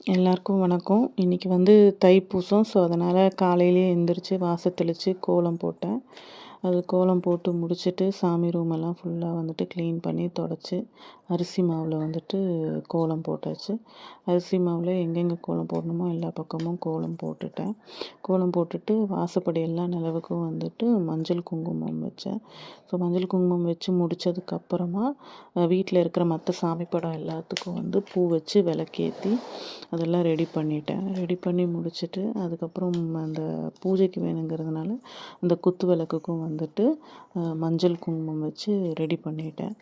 எல்லாருக்கும் வணக்கம். இன்றைக்கி வந்து தைப்பூசம் ஸோ அதனால் காலையிலேயே எழுந்திரிச்சு வாசல் தெளித்து கோலம் போட்டேன். அது கோலம் போட்டு முடிச்சுட்டு சாமி ரூம் எல்லாம் ஃபுல்லாக வந்துட்டு க்ளீன் பண்ணி தொடச்சி. அரிசி மாவில் வந்துட்டு கோலம் போட்டாச்சு. அரிசி மாவில் எங்கெங்கே கோலம் போடணுமோ எல்லா பக்கமும் கோலம் போட்டுட்டேன். கோலம் போட்டுட்டு வாசப்படி எல்லா நிலவுக்கும் வந்துட்டு மஞ்சள் குங்குமம் வச்சேன். ஸோ மஞ்சள் குங்குமம் வச்சு முடித்ததுக்கப்புறமா வீட்டில் இருக்கிற மற்ற சாமி படம் எல்லாத்துக்கும் வந்து பூ வச்சு விளக்கேற்றி அதெல்லாம் ரெடி பண்ணிட்டேன். ரெடி பண்ணி முடிச்சுட்டு அதுக்கப்புறம் அந்த பூஜைக்கு வேணுங்கிறதுனால அந்த குத்து விளக்குக்கும் வந்துட்டு மஞ்சள் குங்குமம் வச்சு ரெடி பண்ணிட்டேன்.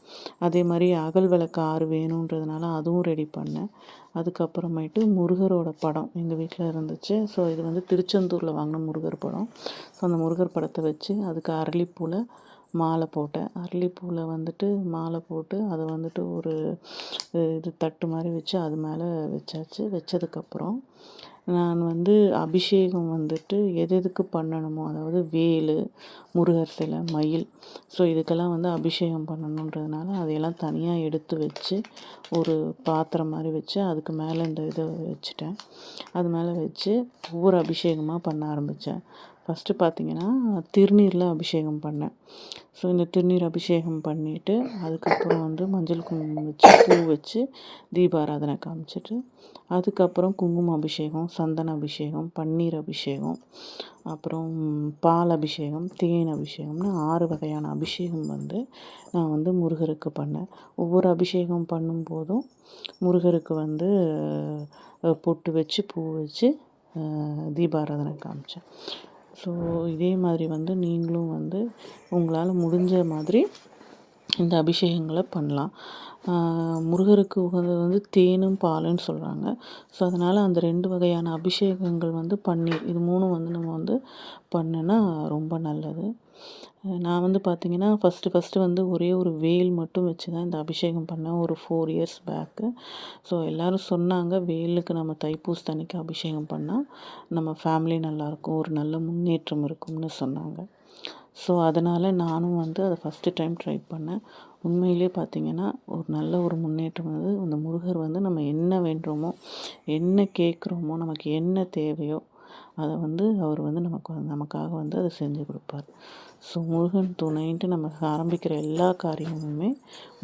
அதே மாதிரி அகல் விளக்கு ஆறு வேணுன்றதுனால அதுவும் ரெடி பண்ணேன். அதுக்கப்புறமேட்டு முருகரோட படம் எங்கள் வீட்டில் இருந்துச்சு. ஸோ இது வந்து திருச்செந்தூரில் வாங்கின முருகர் படம். ஸோ அந்த முருகர் படத்தை வச்சு அதுக்கு அரளிப்பூவில் மாலை போட்டேன். அரளிப்பூவில் வந்துட்டு மாலை போட்டு அதை வந்துட்டு ஒரு இது தட்டு மாதிரி வச்சு அது மேலே வச்சாச்சு. வச்சதுக்கப்புறம் நான் வந்து அபிஷேகம் வந்துட்டு எது எதுக்கு பண்ணணுமோ அதாவது வேல் முருகர் சிலை மயில் ஸோ இதுக்கெல்லாம் வந்து அபிஷேகம் பண்ணணுன்றதுனால அதையெல்லாம் தனியாக எடுத்து வச்சு ஒரு பாத்திரம் மாதிரி வச்சு அதுக்கு மேலே இந்த இதை வச்சுட்டேன். அது மேலே வச்சு ஒவ்வொரு அபிஷேகமாக பண்ண ஆரம்பித்தேன் ஃபஸ்ட்டு பார்த்தீங்கன்னா திருநீரில் அபிஷேகம் பண்ணேன். ஸோ இந்த திருநீர் அபிஷேகம் பண்ணிவிட்டு அதுக்கப்புறம் வந்து மஞ்சள் குங்குமம் வச்சு பூ வச்சு தீபாராதனை காமிச்சிட்டு அதுக்கப்புறம் குங்கும அபிஷேகம் சந்தன அபிஷேகம் பன்னீர் அபிஷேகம் அப்புறம் பால் அபிஷேகம் தேன் அபிஷேகம்னு ஆறு வகையான அபிஷேகம் வந்து நான் வந்து முருகருக்கு பண்ணேன். ஒவ்வொரு அபிஷேகம் பண்ணும்போதும் முருகருக்கு வந்து பொட்டு வச்சு பூ வச்சு தீபாராதனை காமிச்சேன். ஸோ இதே மாதிரி வந்து நீங்களும் வந்து உங்களால் முடிஞ்ச மாதிரி இந்த அபிஷேகங்களை பண்ணலாம். முருகருக்கு உகந்தது வந்து தேனும் பாலுன்னு சொல்கிறாங்க ஸோ அதனால் அந்த ரெண்டு வகையான அபிஷேகங்கள் வந்து பன்னீர் இது மூணும் வந்து நம்ம வந்து பண்ணுனா ரொம்ப நல்லது. நான் வந்து பார்த்திங்கன்னா ஃபஸ்ட்டு ஃபஸ்ட்டு வந்து ஒரே ஒரு வேல் மட்டும் வச்சு தான் இந்த அபிஷேகம் பண்ணேன். ஒரு ஃபோர் இயர்ஸ் பேக்கு ஸோ எல்லோரும் சொன்னாங்க வேலுக்கு நம்ம தைப்பூசத்தன்னைக்கு அபிஷேகம் பண்ணால் நம்ம ஃபேமிலி நல்லாயிருக்கும் ஒரு நல்ல முன்னேற்றம் இருக்கும்னு சொன்னாங்க. ஸோ அதனால் நானும் வந்து அதை ஃபஸ்ட்டு டைம் ட்ரை பண்ணேன். உண்மையிலே பார்த்திங்கன்னா ஒரு நல்ல ஒரு முன்னேற்றம் வந்து அந்த முருகர் வந்து நம்ம என்ன வேண்டுமோ என்ன கேட்குறோமோ நமக்கு என்ன தேவையோ அதை வந்து அவர் வந்து நமக்கு நமக்காக வந்து அதை செஞ்சு கொடுப்பார். ஸோ முருகன் துணைன்ட்டு நமக்கு ஆரம்பிக்கிற எல்லா காரியமுமே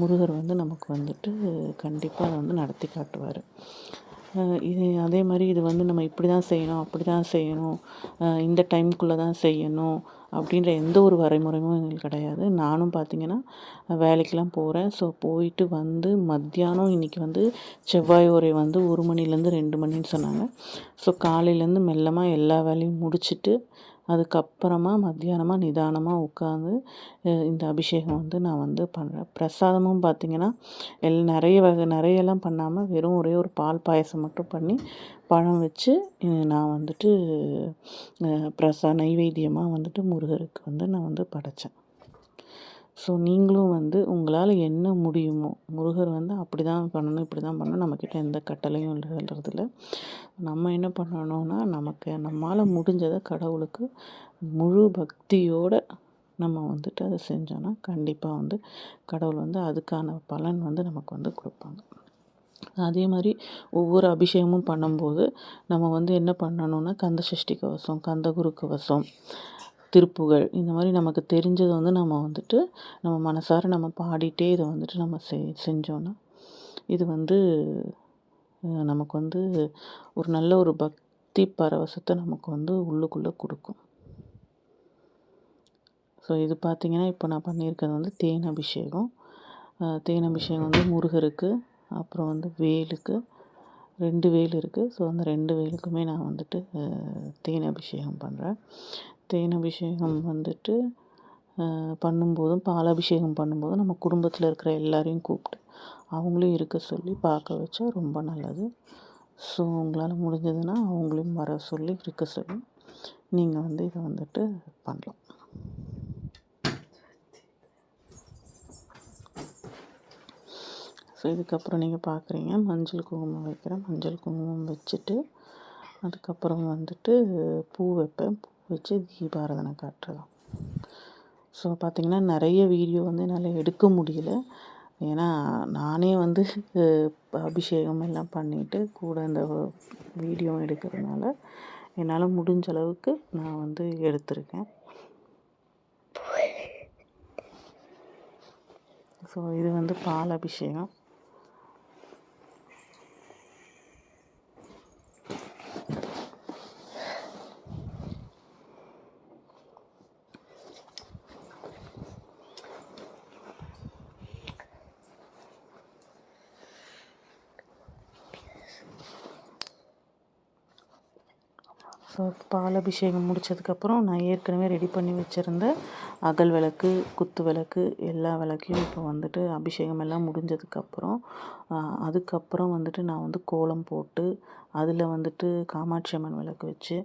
முருகர் வந்து நமக்கு வந்துட்டு கண்டிப்பாக அதை வந்து நடத்தி காட்டுவார். இது அதே மாதிரி இது வந்து நம்ம இப்படி தான் செய்யணும் அப்படி தான் செய்யணும் இந்த டைமுக்குள்ளே தான் செய்யணும் அப்படின்ற எந்த ஒரு வரைமுறையும் எங்களுக்கு கிடையாது. நானும் பார்த்திங்கன்னா வேலைக்கெலாம் போகிறேன் ஸோ போயிட்டு வந்து மத்தியானம் இன்றைக்கி வந்து செவ்வாய் உரை வந்து ஒரு மணிலேருந்து ரெண்டு மணின்னு சொன்னாங்க. ஸோ காலையிலேருந்து மெல்லமாக எல்லா வேலையும் முடிச்சுட்டு அதுக்கப்புறமா மத்தியானமாக நிதானமாக உட்காந்து இந்த அபிஷேகம் வந்து நான் வந்து பண்ணுறேன் பிரசாதமும் பார்த்திங்கன்னா எல் நிறைய வகை நிறையெல்லாம் பண்ணாமல் வெறும் ஒரே ஒரு பால் பாயசம் மட்டும் பண்ணி பழம் வச்சு நான் வந்துட்டு பிரசா நைவேத்தியமாக வந்துட்டு முருகருக்கு வந்து நான் வந்து படைத்தேன் ஸோ நீங்களும் வந்து உங்களால் என்ன முடியுமோ முருகர் வந்து அப்படி தான் பண்ணணும் இப்படி தான் பண்ணணும் நம்மக்கிட்ட எந்த கட்டளையும் இல்லைன்றதில்ல நம்ம என்ன பண்ணணும்னா நமக்கு நம்மளால் முடிஞ்சதை கடவுளுக்கு முழு பக்தியோடு நம்ம வந்துட்டு அதை செஞ்சோன்னா கண்டிப்பாக வந்து கடவுள் வந்து அதுக்கான பலன் வந்து நமக்கு வந்து கொடுப்பாங்க. அதே மாதிரி ஒவ்வொரு அபிஷேகமும் பண்ணும்போது நம்ம வந்து என்ன பண்ணணும்னா கந்த சஷ்டி கவசம் கந்தகுரு கவசம் திருப்புகழ் இந்த மாதிரி நமக்கு தெரிஞ்சதை வந்து நம்ம வந்துட்டு நம்ம மனசார நம்ம பாடிட்டே இதை வந்துட்டு நம்ம செய் செஞ்சோன்னா இது வந்து நமக்கு வந்து ஒரு நல்ல ஒரு பக்தி பரவசத்தை நமக்கு வந்து உள்ளுக்குள்ளே கொடுக்கும். ஸோ இது பார்த்திங்கன்னா இப்போ நான் பண்ணியிருக்கிறது வந்து தேன் அபிஷேகம். தேன் அபிஷேகம் வந்து முருகருக்கு அப்புறம் வந்து வேலுக்கு ரெண்டு வேல் இருக்குது ஸோ அந்த ரெண்டு வேலுக்குமே நான் வந்துட்டு தேன் அபிஷேகம் பண்ணுறேன் தேன் அபிஷேகம் வந்துட்டு பண்ணும்போதும் பால் அபிஷேகம் பண்ணும்போதும் நம்ம குடும்பத்தில் இருக்கிற எல்லாரையும் கூப்பிட்டு அவங்களையும் இருக்க சொல்லி பார்க்க வச்சா ரொம்ப நல்லது. ஸோ உங்களால் முடிஞ்சதுன்னா அவங்களையும் வர சொல்லி இருக்க சொல்லி நீங்கள் வந்து இதை வந்துட்டு பண்ணலாம். ஸோ இதுக்கப்புறம் நீங்கள் பார்க்குறீங்க மஞ்சள் குங்குமம் வைக்கிறேன். மஞ்சள் குங்குமம் வச்சுட்டு அதுக்கப்புறம் வந்துட்டு பூ வைப்பேன். பூ வச்சு தீபாராதனை காட்டுறதான் ஸோ பார்த்திங்கன்னா நிறைய வீடியோ வந்து என்னால் எடுக்க முடியல. ஏன்னா நானே வந்து அபிஷேகம் எல்லாம் பண்ணிட்டு கூட இந்த வீடியோ எடுக்கிறதுனால என்னால் முடிஞ்ச அளவுக்கு நான் வந்து எடுத்திருக்கேன். ஸோ இது வந்து பால் அபிஷேகம். ஸோ பால் அபிஷேகம் முடித்ததுக்கப்புறம் நான் ஏற்கனவே ரெடி பண்ணி வச்சுருந்த அகல் விளக்கு குத்து விளக்கு எல்லா விளக்கையும் இப்போ வந்துட்டு அபிஷேகம் எல்லாம் முடிஞ்சதுக்கப்புறம் அதுக்கப்புறம் வந்துட்டு நான் வந்து கோலம் போட்டு அதில் வந்துட்டு காமாட்சி அம்மன் விளக்கு வச்சு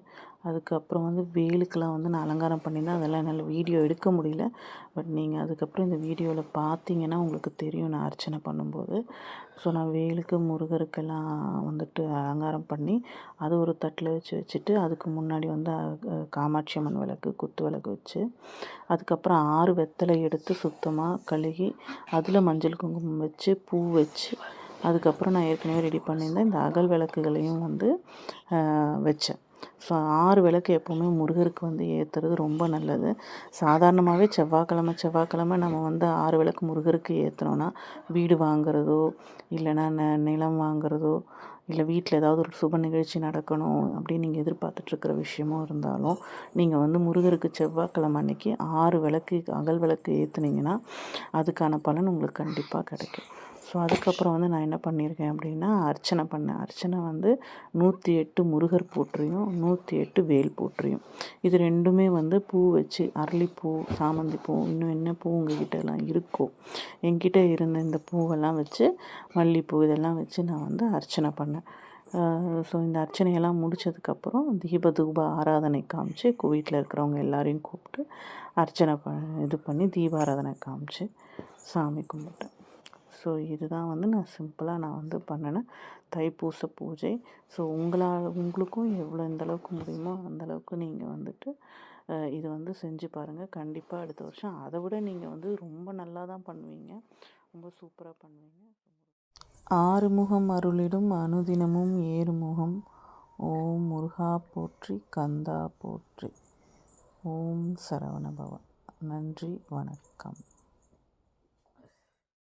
அதுக்கப்புறம் வந்து வேலுக்கெலாம் வந்து நான் அலங்காரம் பண்ணியிருந்தேன். அதெல்லாம் என்னால் வீடியோ எடுக்க முடியல. பட் நீங்கள் அதுக்கப்புறம் இந்த வீடியோவில் பார்த்தீங்கன்னா உங்களுக்கு தெரியும் நான் அர்ச்சனை பண்ணும்போது. ஸோ நான் வேலுக்கு முருகருக்கெல்லாம் வந்துட்டு அலங்காரம் பண்ணி அது ஒரு தட்டில் வச்சு வச்சுட்டு அதுக்கு முன்னாடி வந்து காமாட்சி அம்மன் விளக்கு குத்து விளக்கு வச்சு அதுக்கு அதுக்கப்புறம் ஆறு வெத்தலை எடுத்து சுத்தமாக கழுகி அதில் மஞ்சள் குங்குமம் வச்சு பூ வச்சு அதுக்கப்புறம் நான் ஏற்கனவே ரெடி பண்ணியிருந்தேன் இந்த அகல் விளக்குகளையும் வந்து வச்சேன். ஸோ ஆறு விளக்கு எப்போவுமே முருகருக்கு வந்து ஏற்றுறது ரொம்ப நல்லது. சாதாரணமாகவே செவ்வாய்க்கிழமை செவ்வாய்க்கிழமை நம்ம வந்து ஆறு விளக்கு முருகருக்கு ஏற்றுனோன்னா வீடு வாங்குறதோ இல்லைன்னா ந நிலம் வாங்குறதோ இல்லை வீட்டில் ஏதாவது ஒரு சுப நிகழ்ச்சி நடக்கணும் அப்படின்னு நீங்கள் எதிர்பார்த்துட்ருக்கிற விஷயமும் இருந்தாலும் நீங்கள் வந்து முருகருக்கு செவ்வாய்க்கிழமை அன்னைக்கு ஆறு விளக்கு அகல் விளக்கு ஏற்றுனீங்கன்னா அதுக்கான பலன் உங்களுக்கு கண்டிப்பாக கிடைக்கும். ஸோ அதுக்கப்புறம் வந்து நான் என்ன பண்ணியிருக்கேன் அப்படின்னா அர்ச்சனை பண்ணேன். அர்ச்சனை வந்து நூற்றி எட்டு முருகர் போற்றியும் நூற்றி எட்டு வேல் போற்றியும் இது ரெண்டுமே வந்து பூ வச்சு அரளிப்பூ சாமந்தி பூ இன்னும் என்ன பூ உங்ககிட்ட எல்லாம் இருக்கோ என்கிட்ட இருந்த இந்த பூவெல்லாம் வச்சு மல்லிப்பூ இதெல்லாம் வச்சு நான் வந்து அர்ச்சனை பண்ணேன். ஸோ இந்த அர்ச்சனையெல்லாம் முடித்ததுக்கப்புறம் தீப தூப ஆராதனை காமிச்சு வீட்டில் இருக்கிறவங்க எல்லாரையும் கூப்பிட்டு அர்ச்சனை ப இது பண்ணி தீபாராதனை காமிச்சு சாமி கும்பிட்டேன். ஸோ இதுதான் வந்து நான் சிம்பிளாக நான் வந்து பண்ணினேன் தைப்பூச பூஜை. ஸோ உங்களால் உங்களுக்கும் எவ்வளோ எந்த அளவுக்கு முடியுமோ அந்தளவுக்கு நீங்கள் வந்துட்டு இது வந்து செஞ்சு பாருங்கள் கண்டிப்பாக அடுத்த வருஷம் அதை விட நீங்கள் வந்து ரொம்ப நல்லா தான் பண்ணுவீங்க. ரொம்ப சூப்பராக பண்ணுவீங்க. ஆறுமுகம் அருளிடும் அனுதினமும் ஏறுமுகம். ஓம் முருகா போற்றி கந்தா போற்றி. ஓம் சரவணபவன் நன்றி வணக்கம்.